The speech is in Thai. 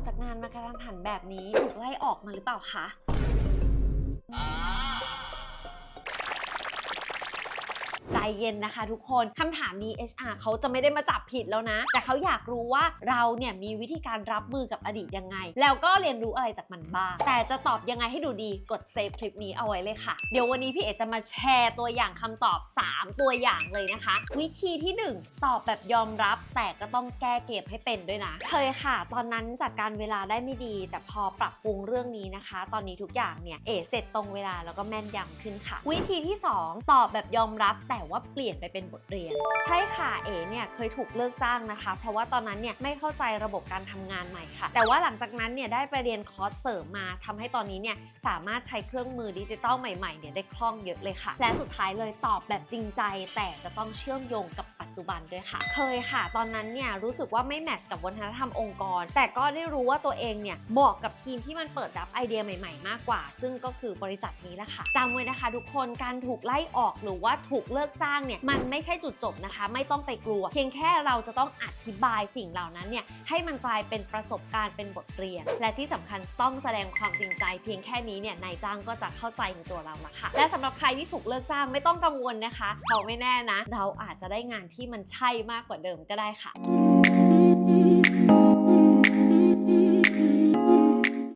อกจากงานมากระทันหันแบบนี้ถูกไล่ออกมาหรือเปล่าคะ จเย็นนะคะ ทุกคนคำถามนี้ HR เขาจะไม่ได้มาจับผิดแล้วนะ แต่เขาอยากรู้ว่าเราเนี่ยมีวิธีการรับมือกับอดีตยังไง แล้วก็เรียนรู้อะไรจากมันบ้าง แต่จะตอบยังไงให้ดูดีกดเซฟคลิปนี้เอาไว้เลยค่ะ เดี๋ยววันนี้พี่เอ๋จะมาแชร์ตัวอย่างคำตอบ 3 ตัวอย่างเลยนะคะ วิธีที่ 1 ตอบแบบยอมรับ แต่ก็ต้องแก้เกมให้เป็นด้วยนะเคยค่ะ ตอนนั้นจัดการเวลาได้ไม่ดี แต่พอปรับปรุงเรื่องนี้นะคะ ตอนนี้ทุกอย่างเนี่ยเอ๋เสร็จตรงเวลาแล้วก็แม่นยำขึ้นค่ะ วิธีที่ 2 ตอบแบบยอมรับแต่ว่าเปลี่ยนไปเป็นบทเรียน ใช่ค่ะเอ๋เนี่ยเคยถูกเลิกจ้างนะคะ เพราะว่าตอนนั้นเนี่ยไม่เข้าใจระบบการทำงานใหม่ค่ะ แต่ว่าหลังจากนั้นเนี่ยได้ไปเรียนคอร์สเสริมมาทำให้ตอนนี้เนี่ยสามารถใช้เครื่องมือดิจิตอลใหม่ๆเนี่ยได้คล่องเยอะเลยค่ะ และสุดท้ายเลยตอบแบบจริงใจ แต่จะต้องเชื่อมโยงกับ จจุบันด้วยค่ะ เคยค่ะ ตอนนั้นเนี่ยรู้สึกว่าไม่แมทช์กับวัฒนธรรมองค์กร แต่ก็ได้รู้ว่าตัวเองเนี่ยเหมาะกับทีมที่มันเปิดรับไอเดียใหม่ๆ มากกว่า ซึ่งก็คือบริษัทนี้แหละค่ะจำไว้นะคะ ทุกคนการถูกไล่ออกหรือว่าถูกเลิกจ้างเนี่ยมันไม่ใช่จุดจบนะคะ ไม่ต้องไปกลัว เพียงแค่เราจะต้องอธิบายสิ่งเหล่านั้นเนี่ยให้มันกลายเป็นประสบการณ์เป็นบทเรียน และที่สำคัญต้องแสดงความจริงใจ เพียงแค่นี้เนี่ยนายจ้างก็จะเข้าใจในตัวเราละค่ะและสำหรับใครที่ถูกเลิกจ้างไม่ต้องกังวลนะคะเพราไม่แน่นะ เราอาจจะได้งานทีที่มันใช่มากกว่าเดิมก็ได้ค่ะ